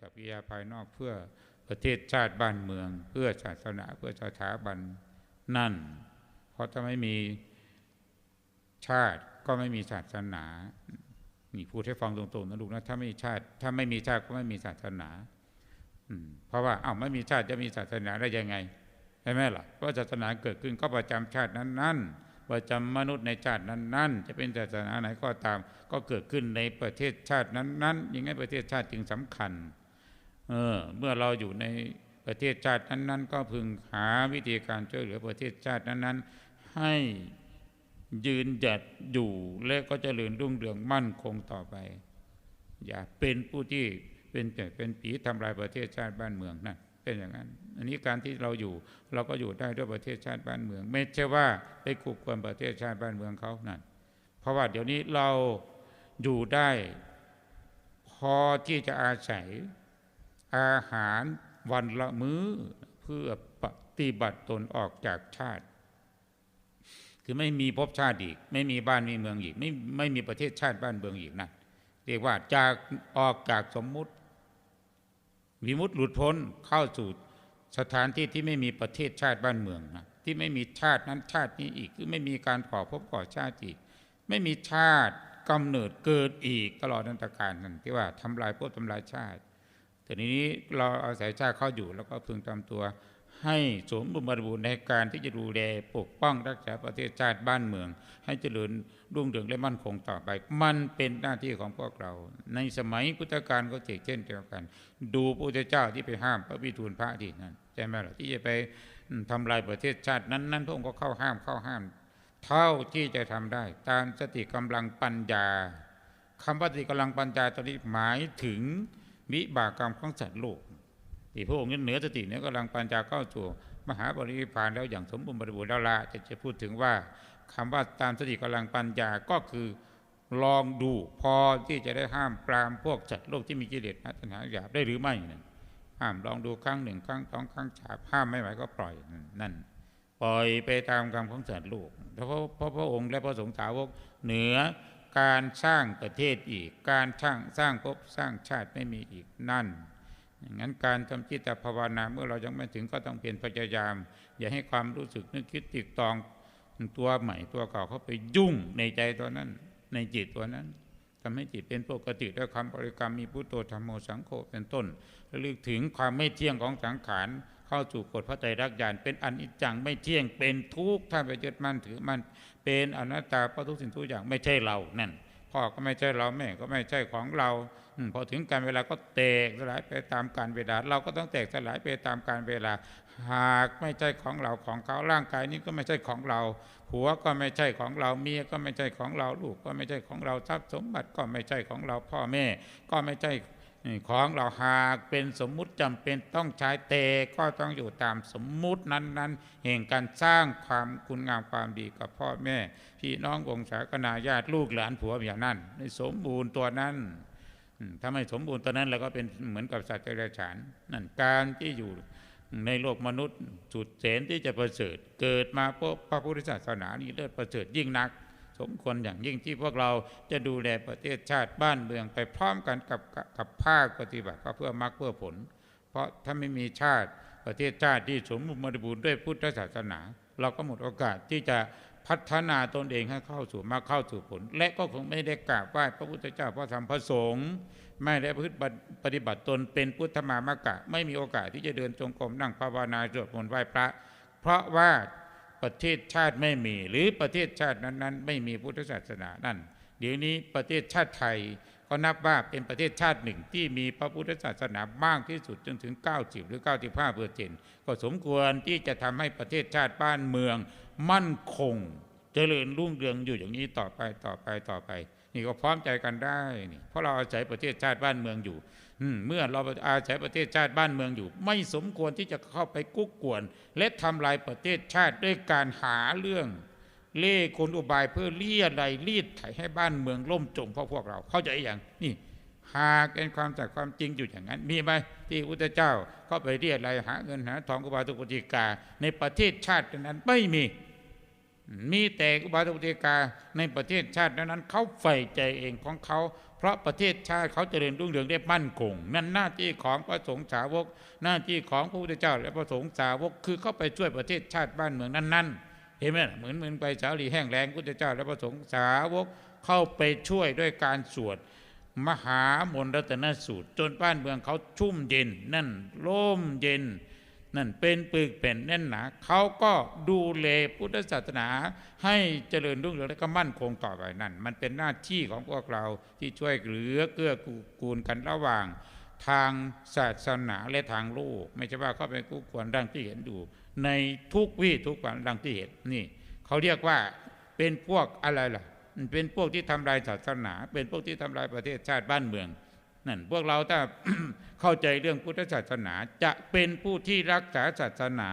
กับกิริยาภายนอกเพื่อประเทศชาติบ้านเมือง เพื่อศาสนาเพื่อสถาบันนั่น เพราะถ้าไม่มีชาติก็ไม่มีศาสนานี่พูดให้ฟังตรงๆนะลูกนะถ้าไม่มีชาติ ถ้าไม่มีชาติก็ไม่มีศาสนาอืมเพราะว่าอ้าวไม่มีชาติจะมีศาสนาได้ยังไงใช่ไหมล่ะเพราะศาสนาเกิดขึ้นก็ประจำชาตินั้นๆประจำมนุษย์ในชาตินั้นๆ จะเป็นศาสนาไหนก็ตาม ก็เกิดขึ้นในประเทศชาตินั้นๆยังไงประเทศชาติจึงสำคัญ เออเมื่อเราอยู่ในประเทศชาตินั้นๆ ก็พึงหาวิธีการช่วยเหลือประเทศชาตินั้นๆ ให้ยืนหยัดอยู่และก็เจริญรุ่งเรืองมั่นคงต่อไป อย่าเป็นผู้ที่เป็นเป็นผีทำลายประเทศชาติบ้านเมืองนั่นเป็นอย่างนั้น อันนี้การที่เราอยู่เราก็อยู่ได้ด้วยประเทศชาติบ้านเมือง ไม่ใช่ว่าไปกุกกวนประเทศชาติบ้านเมืองเขานั่นเพราะว่าเดี๋ยวนี้เราอยู่ได้ พอที่จะอาศัย อาหารวันละมื้อเพื่อปฏิบัติตนออกจากชาติ คือไม่มีภพชาติอีก ไม่มีบ้านมีเมืองอีก ไม่ไม่มีประเทศชาติบ้านเมืองอีกนะเรียกว่าจากออกจากสมมุติวิมุตติหลุดพ้นเข้าสู่สถานที่ที่ไม่มีประเทศชาติบ้านเมืองนะที่ไม่มีชาตินั้นชาตินี้อีก คือไม่มีการก่อพก่อชาติอีก ไม่มีชาติกำเนิดเกิดอีกตลอดนันตการนั่นที่ว่าทำลายภพทำลายชาติ แต่นี้เราอาศัยชาติเข้าอยู่แล้วก็พึงทำตัว ให้สมบูรณ์บูรณ์ในการที่จะดูแลปกป้องรักษาประเทศชาติบ้านเมือง ให้เจริญรุ่งเรืองและมั่นคงต่อไป มันเป็นหน้าที่ของพวกเรา ในสมัยพุทธกาลก็เช่นเดียวกัน ดูพระพุทธเจ้าที่ไปห้ามพระวิทูลพระที่นั่นใช่ไหมล่ะที่จะไปทำลายประเทศชาตินั้นนั้นพระองค์ก็เข้าห้ามเข้าห้าม เท่าที่จะทำได้ ตามสติกำลังปัญญาคำว่าสติกำลังปัญญาตอนนี้หมายถึง วิบากกรรมของสัตว์โลกที่พระองค์นั้นเหนือสติเหนือกำลังปัญญาเข้าสู่มหาบริพานแล้วอย่างสมบูรณ์บริบูรณ์แล้วละจะจะพูดถึงว่าคำว่าตามสติกำลังปัญญาก็คือลองดูพอที่จะได้ห้ามปรามพวกสัตว์โลกที่มีกิเลสนัตนาหยาบได้หรือไม่นั่นห้ามลองดูครั้งหนึ่งครั้งสองครั้งฉาบห้ามไม่ไหวก็ปล่อยนั่นปล่อยไปตามกรรมของสัตว์โลกเพราะเพราะพระองค์และพระสงฆ์สาวกเหนือ การสร้างประเทศอีก การสร้างสร้างภพสร้างชาติไม่มีอีกนั่นอย่างนั้นการทำจิตภาวนาเมื่อเรายังไม่ถึงก็ต้องเปลี่ยนพยายาม อย่าให้ความรู้สึกนึกคิดติดตองตัวใหม่ตัวเก่าเข้าไปยุ่งในใจตัวนั้น ในจิตตัวนั้นทำให้จิตเป็นปกติด้วยคำบริกรรมมีพุทโธธรรมโมสังโฆเป็นต้นระลึกถึงความไม่เที่ยงของสังขาร เข้าสู่กฎพระใจรักญาณเป็นอันอิจังไม่เที่ยงเป็นทุกข์ถ้าไปยึดมั่นถือมันเป็นอนัตตาเพราะทุกสิ่งทุกอย่างไม่ใช่เรานั่นพ่อก็ไม่ใช่เราแม่ก็ไม่ใช่ของเราพอถึงการเวลาก็แตกสลายไปตามการเวลา เราก็ต้องแตกสลายไปตามการเวลา หากไม่ใช่ของเราของเขาร่างกายนี้ก็ไม่ใช่ของเราผัวก็ไม่ใช่ของเราเมียก็ไม่ใช่ของเราลูกก็ไม่ใช่ของเราทรัพย์สมบัติก็ไม่ใช่ของเราพ่อแม่ ก็ไม่ใช่ ของเราหากเป็นสมมุติจำเป็นต้องใช้เตก็ต้องอยู่ตามสมมุตินั้นๆแห่งการสร้างความคุณงามความดีกับพ่อแม่ พี่น้องวงศาคณาญาติลูกหลานผัวอย่างนั้นในสมบูรณ์ตัวนั้นถ้าไม่สมบูรณ์ตัวนั้นเราก็เป็นเหมือนกับสัตว์เดรัจฉานนั่นการที่อยู่ในโลกมนุษย์สุดเสนที่จะประเสริฐ เกิดมาพบพระพุทธศาสนานี้เลิศประเสริฐยิ่งนัก สมควรอย่างยิ่งที่พวกเราจะดูแลประเทศชาติบ้านเมืองไปพร้อมกันกับกับภาคปฏิบัติเพื่อมรรคเพื่อผล เพราะถ้าไม่มีชาติประเทศชาติที่สมบูรณ์บริบูรณ์ด้วยพุทธศาสนา เราก็หมดโอกาสที่จะพัฒนาตนเองให้เข้าสู่มรรคเข้าสู่ผล และก็คงไม่ได้กราบไหว้พระพุทธเจ้าพระธรรมพระสงฆ์ไม่ได้พฤติปฏิบัติตนเป็นพุทธมามกะ ไม่มีโอกาสที่จะเดินจงกรมนั่งภาวนาสวดมนต์ไหว้พระ เพราะว่า ประเทศชาติไม่มี หรือประเทศชาตินั้นๆ ไม่มีพุทธศาสนานั่น เดี๋ยวนี้ประเทศชาติไทยก็นับว่าเป็นประเทศชาติหนึ่งที่มีพระพุทธศาสนามากที่สุดจนถึง 90 หรือ 95เปอร์เซ็นต์ก็สมควรที่จะทำให้ประเทศชาติบ้านเมือง มั่นคง เจริญรุ่งเรืองอยู่อย่างนี้ต่อไปต่อไปต่อไป นี่ก็พร้อมใจกันได้นี่เพราะเราอาศัยประเทศชาติบ้านเมืองอยู่ เมื่อเราอาศัยประเทศชาติบ้านเมืองอยู่ ไม่สมควรที่จะเข้าไปกุ๊กกวน และทำลายประเทศชาติด้วยการหาเรื่อง เล่คนอุบายเพื่อเลี่ยไรรีดไถให้บ้านเมืองล่มจมเพราะพวกเราเข้าใจอย่างนี่หากเป็นความจากความจริงอยู่อย่างนั้น มีไหมที่อุตเจ้าเข้าไปเรียอะไรหาเงินหาทองกุบาตุปฏิกา ในประเทศชาตินั้นไม่มี มีแต่อุบาสกอุบาสิกาในประเทศชาตินั้นเขาใฝ่ใจเองของเขา เพราะประเทศชาติเขาเจริญรุ่งเรืองได้มั่นคงนั่นหน้าที่ของพระสงฆ์สาวก หน้าที่ของพระพุทธเจ้า และพระสงฆ์สาวกคือเข้าไปช่วยประเทศชาติบ้านเมืองนั้นๆเห็นไหมเหมือนเหมือนไปสาลีแห้งแล้งพุทธเจ้า และพระสงฆ์สาวกเข้าไปช่วยด้วยการสวดมหามนรัตนสูตร จนบ้านเมืองเขาชุ่มเย็นนั่นร่มเย็น นั่นเป็นปึกเป็นแน่นหนาเขาก็ดูแลพุทธศาสนา ให้เจริญรุ่งเรืองและก็มั่นคงต่อไปนั่น มันเป็นหน้าที่ของพวกเราที่ช่วยเหลือเกื้อกูลกันระหว่าง ทางศาสนาและทางโลก ไม่ใช่ว่าเขาไปกู้ควรดังที่เห็นอยู่ในทุกวี่ทุกวันดังที่เห็นนี่เขาเรียกว่าเป็นพวกอะไรล่ะเป็นพวกที่ทำลายศาสนา เป็นพวกที่ทำลายประเทศชาติบ้านเมือง นั่นพวกเราถ้าเข้าใจเรื่องพุทธศาสนาจะเป็นผู้ที่รักษาศาสนา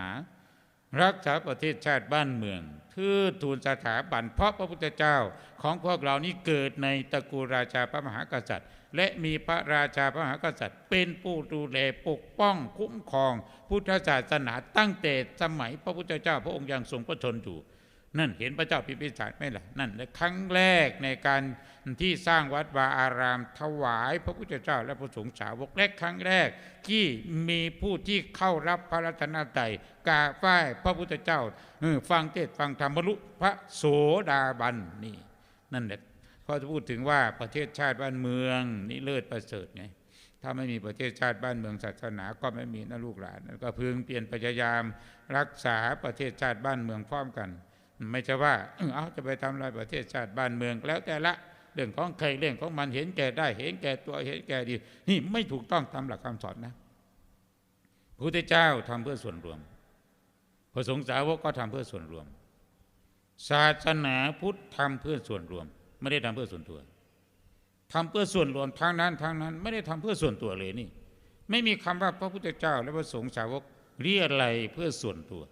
รักษาประเทศชาติบ้านเมืองทือทูลสถาบันเพราะพระพุทธเจ้าของพวกเรานี้เกิดในตระกูลราชาพระมหากษัตริย์ และมีพระราชาพระมหากษัตริย์ เป็นผู้ดูแลปกป้องคุ้มครอง พุทธศาสนาตั้งแต่สมัยพระพุทธเจ้าพระองค์ยังทรงพระชนอยู่ นั่นเห็นพระเจ้าพิพิสารไหมล่ะนั่นและครั้งแรกในการที่สร้างวัดวาอาราม ถวายพระพุทธเจ้าและพระสงฆ์สาวกและครั้งแรก ที่มีผู้ที่เข้ารับพระรัตนตรัยกราบไหว้พระพุทธเจ้าฟังเทศฟังธรรมบรรลุพระโสดาบันนี่นั่นแหละพอจะพูดถึงว่าประเทศชาติบ้านเมืองนี่เลิศประเสริฐไงถ้าไม่มีประเทศชาติบ้านเมืองศาสนาก็ไม่มีนะลูกหลานก็พึงเปลี่ยนพยายามรักษาประเทศชาติบ้านเมืองพร้อมกัน ไม่ใช่ว่าเอาจะไปทำลายประเทศชาติบ้านเมืองแล้วแต่ละเรื่องของใครเรื่องของมันเห็นแก่ได้เห็นแก่ตัวเห็นแก่ดี นี่ไม่ถูกต้องตามหลักคำสอนนะพระพุทธเจ้าทำเพื่อส่วนรวมพระสงฆ์สาวกก็ทำเพื่อส่วนรวม ศาสนาพุทธทำเพื่อส่วนรวม ไม่ได้ทำเพื่อส่วนตัวทำเพื่อส่วนรวมทางนั้นทางนั้น ไม่ได้ทำเพื่อส่วนตัวเลยนี่ ไม่มีคำว่าพระพุทธเจ้า และพระสงฆ์สาวกเรียอะไรเพื่อส่วนตัว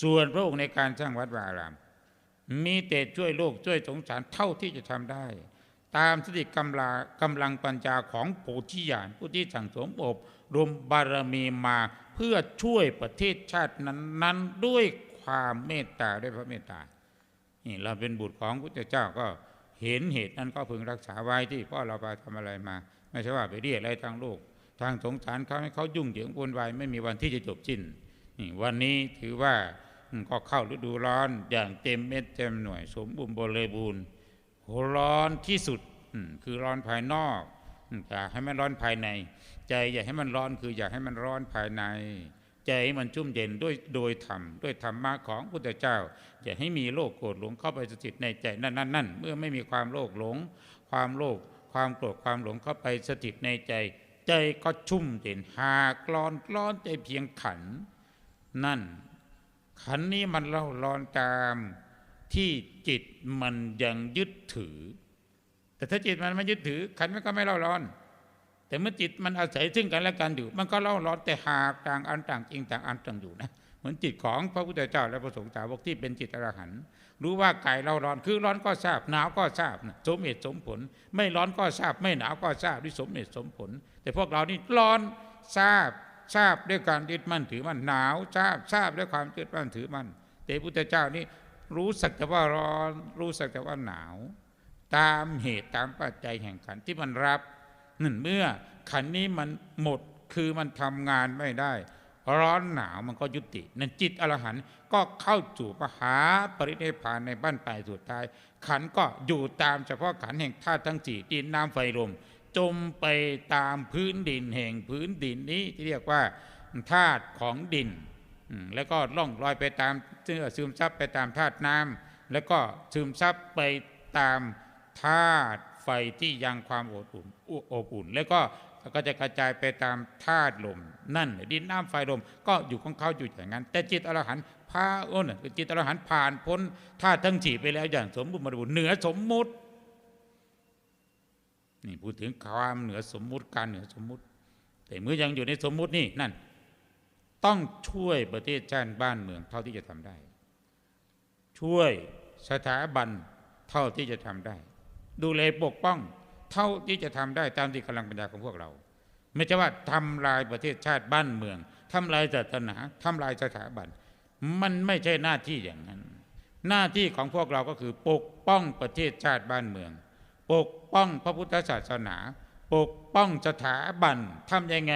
ส่วนพระองค์ในการสร้างวัดวาอาราม มีแต่ช่วยโลกช่วยสงสารเท่าที่จะทำได้ ตามสติกำลังกำลังปัญญาของโพธิญาณผู้ที่สั่งสมอบรมบารมีมาเพื่อช่วยประเทศชาตินั้น ๆ ด้วยความเมตตาด้วยพระเมตตานี่เราเป็นบุตรของพุทธเจ้าก็เห็นเหตุนั้นก็พึงรักษาไว้ที่พ่อเราไปทำอะไรมา ไม่ใช่ว่าไปเรียกอะไรทางโลก ทางสงสารเขาให้เขายุ่งเหยิงวุ่นวายไม่มีวันที่จะจบสิ้นนี่วันนี้ถือว่า ก็เข้าฤดูร้อนอย่างเต็มเม็ดเต็มหน่วย สมบูรณ์บริบูรณ์ร้อนที่สุดคือร้อนภายนอกอย่าให้มันร้อนภายใน ใจอย่าให้มันร้อนคืออย่าให้มันร้อนภายใน ใจมันชุ่มเย็นด้วยโดยธรรมด้วยธรรมะของพุทธเจ้า อย่าให้มีโลภโกรธหลงเข้าไปสถิตในใจนั่นนั่นนั่นเมื่อไม่มีความโลภหลง ความโลภความโกรธความหลงเข้าไปสถิตในใจ ใจก็ชุ่มเย็นหากร้อนร้อนใจเพียงขัน นั่น ขันนี้มันเล่าร้อนตามที่จิตมันยังยึดถือ แต่ถ้าจิตมันไม่ยึดถือ ขันมันก็ไม่เล่าร้อน แต่เมื่อจิตมันอาศัยซึ่งกันและกันอยู่ มันก็เล่าร้อนแต่หากต่างอันต่างจริงต่างอันต่างอยู่นะเหมือนจิตของพระพุทธเจ้าและพระสงฆ์สาวกที่เป็นจิตอรหันต์รู้ว่ากายเราร้อนคือร้อนก็ทราบหนาวก็ทราบนะสมเหตุสมผล ไม่ร้อนก็ทราบ ไม่หนาวก็ทราบด้วยสมเหตุสมผล แต่พวกเรานี่ร้อนทราบ ทราบด้วยการยึดมั่นถือมั่นหนาวทราบทราบด้วยความยึดมั่นถือมั่นแต่พุทธเจ้านี่รู้สักแต่ว่าร้อน รู้สักแต่ว่าหนาว ตามเหตุตามปัจจัยแห่งขันที่มันรับนั่นเมื่อขันนี้มันหมดคือมันทำงานไม่ได้ ร้อนหนาวมันก็ยุติ นั่นจิตอรหันต์ก็เข้าสู่ปหาปรินิพานในบ้านปลายสุดท้าย ขันก็อยู่ตามเฉพาะขันแห่งธาตุทั้งสี่ดินน้ำไฟลม จมไปตามพื้นดินแห่งพื้นดินนี้ที่เรียกว่าธาตุของดิน แล้วก็ล่องลอยไปตามเชื่อซึมซับไปตามธาตุน้ำแล้วก็ซึมซับไปตามธาตุไฟที่ยังความอบอุ่นอบอุ่น แล้วก็ก็จะกระจายไปตามธาตุลม นั่น ดินน้ำไฟลมก็อยู่ของเขาอยู่อย่างนั้น แต่จิตอรหันต์พาโอ้นจิตอรหันต์ผ่านพ้นธาตุทั้งสี่ไปแล้วอย่างสมบูรณ์บริบูรณ์เหนือสมมุติ นี่พูดถึงความเหนือสมมุติการเหนือสมมุติ แต่เมื่อยังอยู่ในสมมุตินี่นั่น ต้องช่วยประเทศชาติบ้านเมืองเท่าที่จะทำได้ ช่วยสถาบันเท่าที่จะทำได้ ดูแลปกป้องเท่าที่จะทำได้ตามที่กำลังปัญญาของพวกเรา ไม่ใช่ว่าทำลายประเทศชาติบ้านเมืองทำลายศาสนาทำลายสถาบัน มันไม่ใช่หน้าที่อย่างนั้น หน้าที่ของพวกเราก็คือปกป้องประเทศชาติบ้านเมือง ปก ป้องพระพุทธศาสนา ปกป้องสถาบันทำยังไง